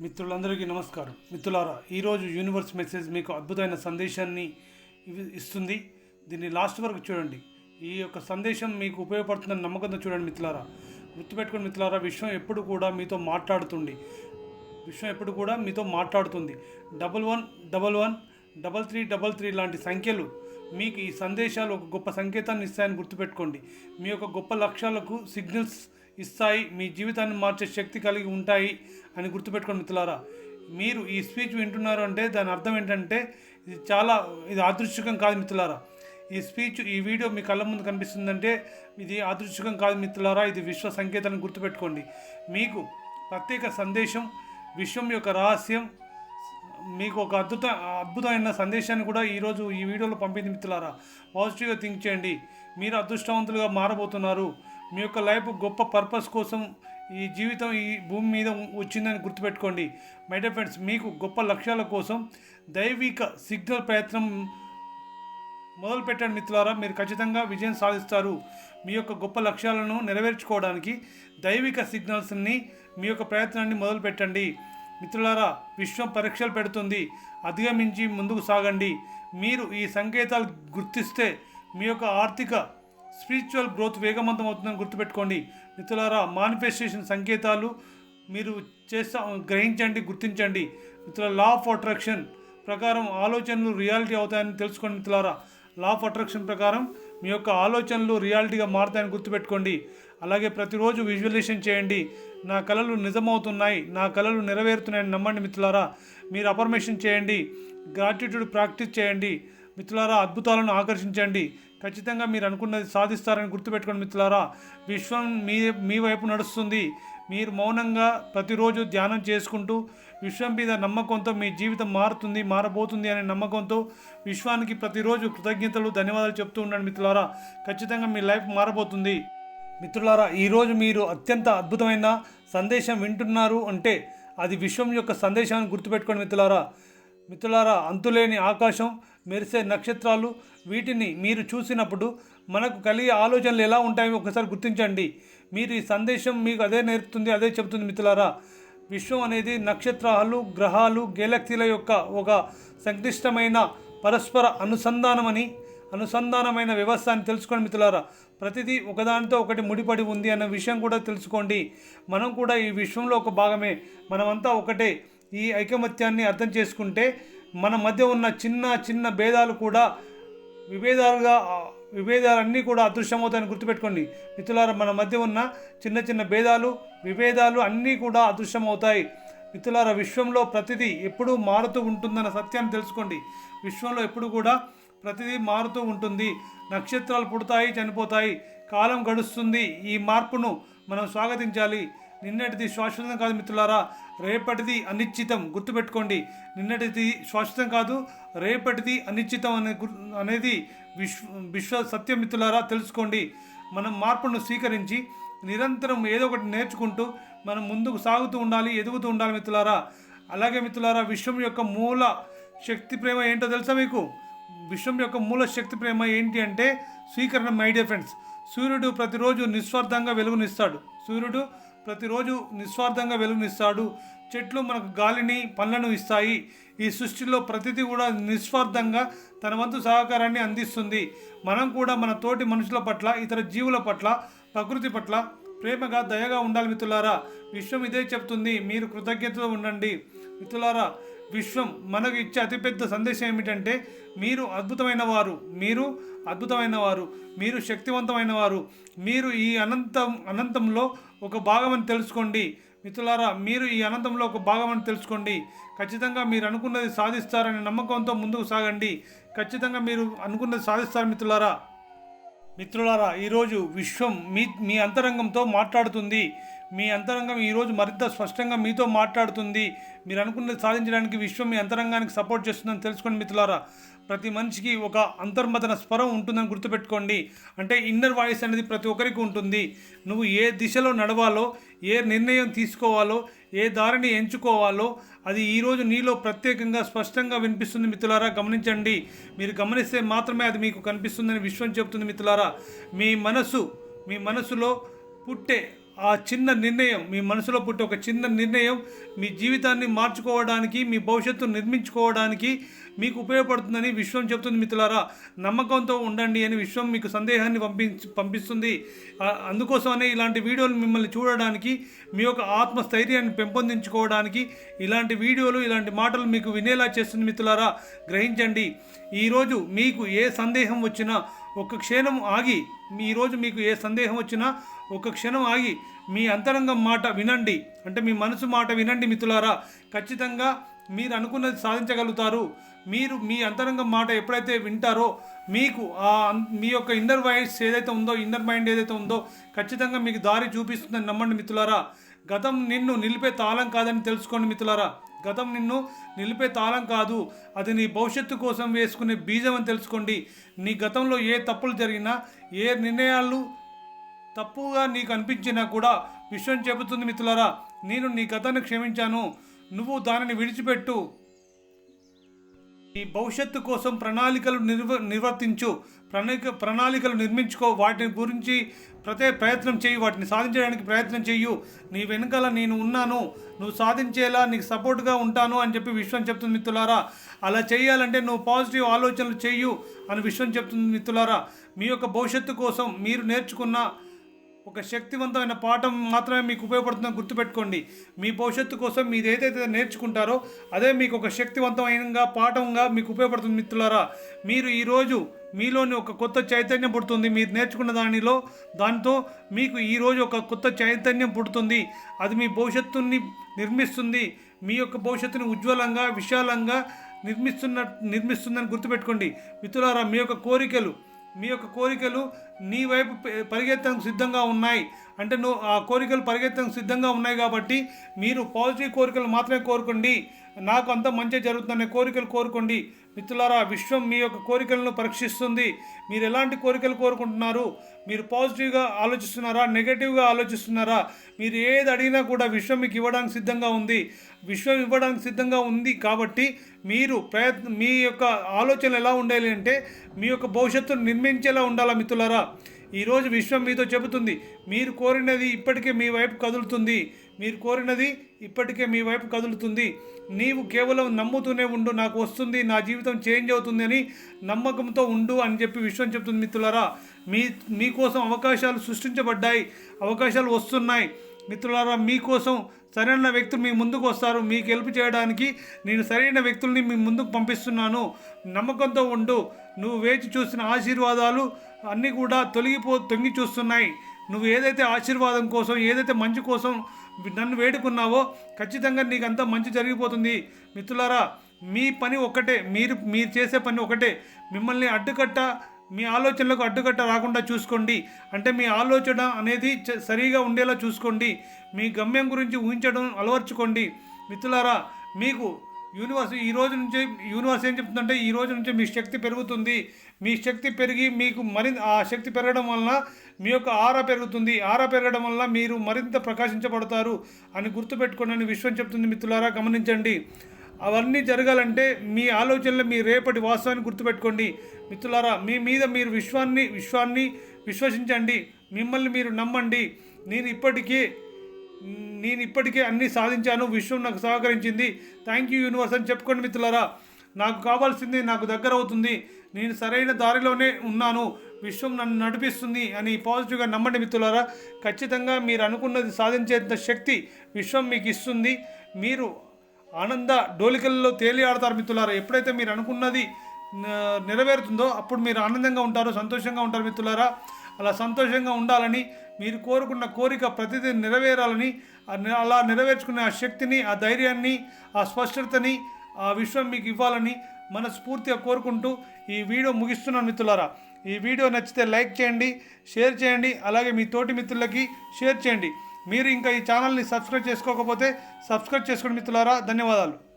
మిత్రులందరికీ నమస్కారం. మిత్రులారా ఈరోజు యూనివర్స్ మెసేజ్ మీకు అద్భుతమైన సందేశాన్ని ఇస్తుంది. దీన్ని లాస్ట్ వరకు చూడండి. ఈ యొక్క సందేశం మీకు ఉపయోగపడుతుందని నమ్మకంతో చూడండి మిత్రులారా. గుర్తుపెట్టుకుని మిత్రులారా విశ్వం ఎప్పుడు కూడా మీతో మాట్లాడుతుంది. విశ్వం ఎప్పుడు కూడా మీతో మాట్లాడుతుంది. Double one double one double three double three లాంటి సంఖ్యలు మీకు ఈ సందేశాలు ఒక గొప్ప సంకేతాన్ని ఇస్తాయని గుర్తుపెట్టుకోండి. మీ యొక్క గొప్ప లక్ష్యాలకు సిగ్నల్స్ ఇస్తాయి మీ జీవితాన్ని మార్చే శక్తి కలిగి ఉంటాయి అని గుర్తుపెట్టుకోండి మిత్రులారా. మీరు ఈ స్పీచ్ వింటున్నారు అంటే దాని అర్థం ఏంటంటే ఇది చాలా ఇది అదృష్టకం కాదు మిత్రులారా. ఈ స్పీచ్ ఈ వీడియో మీ కళ్ళ ముందు కనిపిస్తుందంటే ఇది అదృష్టకం కాదు మిత్రులారా ఇది విశ్వ సంకేతాన్ని గుర్తుపెట్టుకోండి. మీకు ప్రత్యేక సందేశం విశ్వం యొక్క రహస్యం మీకు ఒక అద్భుత అద్భుతమైన సందేశాన్ని కూడా ఈరోజు ఈ వీడియోలో పంపింది మిత్రులారా. పాజిటివ్గా థింక్ చేయండి. మీరు అదృష్టవంతులుగా మారబోతున్నారు. మీ యొక్క లైఫ్ గొప్ప పర్పస్ కోసం ఈ జీవితం ఈ భూమి మీద వచ్చిందని గుర్తుపెట్టుకోండి. మై డియర్ ఫ్రెండ్స్ మీకు గొప్ప లక్ష్యాల కోసం దైవిక సిగ్నల్ ప్రయత్నం మొదలు పెట్టండి మిత్రులారా. మీరు ఖచ్చితంగా విజయం సాధిస్తారు. మీ యొక్క గొప్ప లక్ష్యాలను నెరవేర్చుకోవడానికి దైవిక సిగ్నల్స్ని మీ యొక్క ప్రయత్నాన్ని మొదలు పెట్టండి మిత్రులారా విశ్వం పరీక్షలు పెడుతుంది. అధిగమించి ముందుకు సాగండి. మీరు ఈ సంకేతాలు గుర్తిస్తే మీ యొక్క ఆర్థిక స్పిరిచువల్ గ్రోత్ వేగవంతం అవుతుందని గుర్తుపెట్టుకోండి. మిత్రులారా మానిఫెస్టేషన్ సంకేతాలు మీరు చేస్తా గ్రహించండి గుర్తించండి. మిత్రుల లా ఆఫ్ అట్రాక్షన్ ప్రకారం ఆలోచనలు రియాలిటీ అవుతాయని తెలుసుకోండి మిత్రులారా లా ఆఫ్ అట్రాక్షన్ ప్రకారం మీ యొక్క ఆలోచనలు రియాలిటీగా మారుతాయని గుర్తుపెట్టుకోండి. అలాగే ప్రతిరోజు విజువలైజేషన్ చేయండి. నా కళలు నిజమవుతున్నాయి నా కళలు నెరవేరుతున్నాయని నమ్మండి మిత్రులారా. మీరు అఫర్మేషన్ చేయండి గ్రాటిట్యూడ్ ప్రాక్టీస్ చేయండి. మిత్రులారా అద్భుతాలను ఆకర్షించండి. ఖచ్చితంగా మీరు అనుకున్నది సాధిస్తారని గుర్తుపెట్టుకోండి మిత్రులారా. విశ్వం మీ మీ వైపు నడుస్తుంది. మీరు మౌనంగా ప్రతిరోజు ధ్యానం చేసుకుంటూ విశ్వం మీద నమ్మకంతో మీ జీవితం మారుతుంది మారబోతుంది అనే నమ్మకంతో విశ్వానికి ప్రతిరోజు కృతజ్ఞతలు ధన్యవాదాలు చెప్తూ ఉండండి మిత్రులారా. ఖచ్చితంగా మీ లైఫ్ మారబోతుంది. మిత్రులారా ఈరోజు మీరు అత్యంత అద్భుతమైన సందేశం వింటున్నారు అంటే అది విశ్వం యొక్క సందేశాన్ని గుర్తుపెట్టుకోండి మిత్రులారా. మిత్రులారా అంతులేని ఆకాశం మెరిసే నక్షత్రాలు వీటిని మీరు చూసినప్పుడు మనకు కలిగే ఆలోచనలు ఎలా ఉంటాయో ఒకసారి గుర్తించండి. మీరు ఈ సందేశం మీకు అదే నేర్పుతుంది అదే చెబుతుంది మిత్రులారా. విశ్వం అనేది నక్షత్రాలు గ్రహాలు గెలాక్సీల యొక్క ఒక సంక్లిష్టమైన పరస్పర అనుసంధానమని అనుసంధానమైన వ్యవస్థ అని తెలుసుకోండి మిత్రులారా. ప్రతిదీ ఒకదానితో ఒకటి ముడిపడి ఉంది అన్న విషయం కూడా తెలుసుకోండి. మనం కూడా ఈ విశ్వంలో ఒక భాగమే. మనమంతా ఒకటే. ఈ ఐకమత్యాన్ని అర్థం చేసుకుంటే మన మధ్య ఉన్న చిన్న చిన్న భేదాలు కూడా విభేదాలుగా విభేదాలన్నీ కూడా అదృశ్యమవుతాయని గుర్తుపెట్టుకోండి. మిత్రులారా మన మధ్య ఉన్న చిన్న చిన్న భేదాలు విభేదాలు అన్నీ కూడా అదృశ్యమవుతాయి. మిత్రులారా విశ్వంలో ప్రతిదీ ఎప్పుడూ మారుతూ ఉంటుందన్న సత్యాన్ని తెలుసుకోండి. విశ్వంలో ఎప్పుడు కూడా ప్రతిదీ మారుతూ ఉంటుంది. నక్షత్రాలు పుడతాయి చనిపోతాయి. కాలం గడుస్తుంది. ఈ మార్పును మనం స్వాగతించాలి. నిన్నటిది శాశ్వతం కాదు మిత్రులారా. రేపటిది అనిశ్చితం. గుర్తుపెట్టుకోండి నిన్నటిది శాశ్వతం కాదు రేపటిది అనిశ్చితం అనే అనేది విశ్వ విశ్వ సత్యమిత్రులారా తెలుసుకోండి. మనం మార్పును స్వీకరించి నిరంతరం ఏదో ఒకటి నేర్చుకుంటూ మనం ముందుకు సాగుతూ ఉండాలి ఎదుగుతూ ఉండాలి మిత్రులారా. అలాగే మిత్రులారా విశ్వం యొక్క మూల శక్తి ప్రేమ ఏంటో తెలుసా మీకు? విశ్వం యొక్క మూల శక్తి ప్రేమ ఏంటి అంటే స్వీకరణ మై డియర్ ఫ్రెండ్స్. సూర్యుడు ప్రతిరోజు నిస్వార్థంగా వెలుగునిస్తాడు. సూర్యుడు ప్రతిరోజు నిస్వార్థంగా వెలుగునిస్తాడు. చెట్లు మనకు గాలిని పండ్లను ఇస్తాయి. ఈ సృష్టిలో ప్రతిదీ కూడా నిస్వార్థంగా తన వంతు సహకారాన్ని అందిస్తుంది. మనం కూడా మన తోటి మనుషుల పట్ల ఇతర జీవుల పట్ల ప్రకృతి పట్ల ప్రేమగా దయగా ఉండాలి మిత్రులారా. విశ్వం ఇదే చెప్తుంది. మీరు కృతజ్ఞతతో ఉండండి. మిత్రులారా విశ్వం మనకు ఇచ్చే అతిపెద్ద సందేశం ఏమిటంటే మీరు అద్భుతమైన వారు మీరు అద్భుతమైన వారు మీరు శక్తివంతమైన వారు మీరు ఈ అనంతం అనంతంలో ఒక భాగమని తెలుసుకోండి. మిత్రులారా మీరు ఈ అనంతంలో ఒక భాగమని తెలుసుకోండి. ఖచ్చితంగా మీరు అనుకున్నది సాధిస్తారనే నమ్మకంతో ముందుకు సాగండి. ఖచ్చితంగా మీరు అనుకున్నది సాధిస్తారు మిత్రులారా. మిత్రులారా ఈరోజు విశ్వం మీ మీ అంతరంగంతో మాట్లాడుతుంది. మీ అంతరంగం ఈరోజు మరింత స్పష్టంగా మీతో మాట్లాడుతుంది. మీరు అనుకున్నది సాధించడానికి విశ్వం మీ అంతరంగానికి సపోర్ట్ చేస్తుందని తెలుసుకోండి మిత్రులారా. ప్రతి మనిషికి ఒక అంతర్మతన స్వరం ఉంటుందని గుర్తుపెట్టుకోండి. అంటే ఇన్నర్ వాయిస్ అనేది ప్రతి ఒక్కరికి ఉంటుంది. నువ్వు ఏ దిశలో నడవాలో ఏ నిర్ణయం తీసుకోవాలో ఏ దారిని ఎంచుకోవాలో అది ఈరోజు నీలో ప్రత్యేకంగా స్పష్టంగా వినిపిస్తుంది మిత్రులారా. గమనించండి. మీరు గమనిస్తే మాత్రమే అది మీకు కనిపిస్తుందని విశ్వం చెబుతుంది మిత్రులారా. మీ మనసు మీ మనసులో పుట్టే ఆ చిన్న నిర్ణయం మీ మనసులో పుట్టే ఒక చిన్న నిర్ణయం మీ జీవితాన్ని మార్చుకోవడానికి మీ భవిష్యత్తు నిర్మించుకోవడానికి మీకు ఉపయోగపడుతుందని విశ్వం చెప్తుంది మిత్రులారా. నమ్మకంతో ఉండండి అని విశ్వం మీకు సందేహాన్ని పంపించి పంపిస్తుంది. అందుకోసమనే ఇలాంటి వీడియోలు మిమ్మల్ని చూడడానికి మీ యొక్క ఆత్మస్థైర్యాన్ని పెంపొందించుకోవడానికి ఇలాంటి వీడియోలు ఇలాంటి మాటలు మీకు వినేలా చేస్తుంది మిత్రులారా. గ్రహించండి ఈరోజు మీకు ఏ సందేహం వచ్చినా ఒక క్షణం ఆగి మీ ఈరోజు మీకు ఏ సందేహం వచ్చినా ఒక క్షణం ఆగి మీ అంతరంగం మాట వినండి. అంటే మీ మనసు మాట వినండి మిత్రులారా. ఖచ్చితంగా మీరు అనుకున్నది సాధించగలుగుతారు. మీరు మీ అంతరంగం మాట ఎప్పుడైతే వింటారో మీకు ఆ మీ యొక్క ఇన్నర్ వాయిస్ ఏదైతే ఉందో ఇన్నర్ మైండ్ ఏదైతే ఉందో ఖచ్చితంగా మీకు దారి చూపిస్తుందని నమ్మండి మిత్రులారా. గతం నిన్ను నిలిపే తాళం కాదని తెలుసుకోండి మిత్రులారా. గతం నిన్ను నిలిపే తాళం కాదు. అది నీ భవిష్యత్తు కోసం వేసుకునే బీజం అని తెలుసుకోండి. నీ గతంలో ఏ తప్పులు జరిగినా ఏ నిర్ణయాలు తప్పుగా నీకు అనిపించినా కూడా విశ్వం చెబుతుంది మిత్రులారా నేను నీ గతాన్ని క్షమించాను. నువ్వు దానిని విడిచిపెట్టు. ఈ భవిష్యత్తు కోసం ప్రణాళికలు నిర్వ నిర్వర్తించు. ప్రణాళిక ప్రణాళికలు నిర్మించుకో వాటి గురించి ప్రతి ప్రయత్నం చేయి వాటిని సాధించడానికి ప్రయత్నం చెయ్యు. నీ వెనకాల నేను ఉన్నాను. నువ్వు సాధించేలా నీకు సపోర్ట్గా ఉంటాను అని చెప్పి విశ్వం చెప్తుంది మిత్రులారా. అలా చేయాలంటే నువ్వు పాజిటివ్ ఆలోచనలు చెయ్యు అని విశ్వం చెప్తుంది మిత్రులారా. మీ యొక్క భవిష్యత్తు కోసం మీరు నేర్చుకున్న ఒక శక్తివంతమైన పాఠం మాత్రమే మీకు ఉపయోగపడుతుందని గుర్తుపెట్టుకోండి. మీ భవిష్యత్తు కోసం మీరు ఏదైతే నేర్చుకుంటారో అదే మీకు ఒక శక్తివంతమైన పాఠంగా మీకు ఉపయోగపడుతుంది మిత్రులారా. మీరు ఈరోజు మీలోని ఒక కొత్త చైతన్యం పుడుతుంది. మీరు నేర్చుకున్న దానిలో దాంతో మీకు ఈరోజు ఒక కొత్త చైతన్యం పుడుతుంది. అది మీ భవిష్యత్తుని నిర్మిస్తుంది. మీ యొక్క భవిష్యత్తుని ఉజ్వలంగా విశాలంగా నిర్మిస్తున్న నిర్మిస్తుందని గుర్తుపెట్టుకోండి. మిత్రులారా మీ యొక్క కోరికలు మీ యొక్క కోరికలు నీ వైపు పరిగెత్తడానికి సిద్ధంగా ఉన్నాయి. అంటే నువ్వు ఆ కోరికలు పరిగెత్తం సిద్ధంగా ఉన్నాయి కాబట్టి మీరు పాజిటివ్ కోరికలు మాత్రమే కోరుకోండి. నాకు అంత మంచి జరుగుతుందనే కోరికలు కోరుకోండి. మిత్రులారా విశ్వం మీ యొక్క కోరికలను పరీక్షిస్తుంది. మీరు ఎలాంటి కోరికలు కోరుకుంటున్నారు? మీరు పాజిటివ్గా ఆలోచిస్తున్నారా? నెగటివ్గా ఆలోచిస్తున్నారా? మీరు ఏది అడిగినా కూడా విశ్వం మీకు ఇవ్వడానికి సిద్ధంగా ఉంది. విశ్వం ఇవ్వడానికి సిద్ధంగా ఉంది కాబట్టి మీరు ప్రయత్న మీ యొక్క ఆలోచనలు ఎలా ఉండాలి అంటే మీ యొక్క భవిష్యత్తును నిర్మించేలా ఉండాలా మిత్రులారా? ఈరోజు విశ్వం మీతో చెబుతుంది మీరు కోరినది ఇప్పటికే మీ వైపు కదులుతుంది మీరు కోరినది ఇప్పటికే మీ వైపు కదులుతుంది. నీవు కేవలం నమ్ముతూనే ఉండు నాకు వస్తుంది నా జీవితం చేంజ్ అవుతుంది అని నమ్మకంతో ఉండు అని చెప్పి విశ్వం చెప్తుంది మిత్రులారా. మీ మీకోసం అవకాశాలు సృష్టించబడ్డాయి అవకాశాలు వస్తున్నాయి. మిత్రులారా మీకోసం సరైన వ్యక్తులు మీ ముందుకు వస్తారు. మీకు హెల్ప్ చేయడానికి నేను సరైన వ్యక్తుల్ని మీ ముందుకు పంపిస్తున్నాను. నమ్మకంతో ఉండు. నువ్వు వేచి చూసిన ఆశీర్వాదాలు అన్నీ కూడా తొలగిపో తొంగి చూస్తున్నాయి. నువ్వు ఏదైతే ఆశీర్వాదం కోసం ఏదైతే మంచి కోసం నన్ను వేడుకున్నావో ఖచ్చితంగా నీకు అంతా మంచి జరిగిపోతుంది. మిత్రులారా మీ పని ఒక్కటే. మీరు మీరు చేసే పని ఒకటే మిమ్మల్ని అడ్డుకట్ట మీ ఆలోచనలకు అడ్డుకట్ట రాకుండా చూసుకోండి. అంటే మీ ఆలోచన అనేది సరిగా ఉండేలా చూసుకోండి. మీ గమ్యం గురించి ఊహించడం అలవర్చుకోండి. మిత్రులారా మీకు యూనివర్స్ ఈ రోజు నుంచి యూనివర్స్ ఏం చెప్తుందంటే ఈ రోజు నుంచి మీ శక్తి పెరుగుతుంది. మీ శక్తి పెరిగి మీకు మరింత ఆ శక్తి పెరగడం వలన మీ యొక్క ఆరా పెరుగుతుంది. ఆరా పెరగడం వల్ల మీరు మరింత ప్రకాశించబడతారు అని గుర్తుపెట్టుకోండి అని విశ్వం చెప్తుంది మిత్రులారా గమనించండి. అవన్నీ జరగాలంటే మీ ఆలోచనలు మీ రేపటి వాస్తవాన్ని గుర్తుపెట్టుకోండి. మిత్రులారా మీ మీద మీరు విశ్వాన్ని విశ్వాన్ని విశ్వసించండి. మిమ్మల్ని మీరు నమ్మండి. నేను ఇప్పటికీ నేను ఇప్పటికే అన్నీ సాధించాను. విశ్వం నాకు సహకరించింది. థ్యాంక్ యూ యూనివర్స్ అని చెప్పుకోండి మిత్రులారా. నాకు కావాల్సింది నాకు దగ్గర అవుతుంది. నేను సరైన దారిలోనే ఉన్నాను. విశ్వం నన్ను నడిపిస్తుంది అని పాజిటివ్గా నమ్మండి మిత్రులారా. ఖచ్చితంగా మీరు అనుకున్నది సాధించేంత శక్తి విశ్వం మీకు ఇస్తుంది. మీరు ఆనంద డోలికల్లో తేలి ఆడతారు మిత్రులారా. ఎప్పుడైతే మీరు అనుకున్నది నెరవేరుతుందో అప్పుడు మీరు ఆనందంగా ఉంటారు సంతోషంగా ఉంటారు మిత్రులారా. అలా సంతోషంగా ఉండాలని మీరు కోరుకున్న కోరిక ప్రతిదీ నెరవేరాలని అలా నెరవేర్చుకునే ఆ శక్తిని ఆ ధైర్యాన్ని ఆ స్పష్టతని ఆ విశ్వం మీకు ఇవ్వాలని మనస్ఫూర్తిగా కోరుకుంటూ ఈ వీడియో ముగిస్తున్నాను మిత్రులారా. ఈ వీడియో నచ్చితే లైక్ చేయండి షేర్ చేయండి అలాగే మీ తోటి మిత్రులకి షేర్ చేయండి. మీరు ఇంకా ఈ ఛానల్ని సబ్స్క్రైబ్ చేసుకోకపోతే సబ్స్క్రైబ్ చేసుకోండి మిత్రులారా. ధన్యవాదాలు.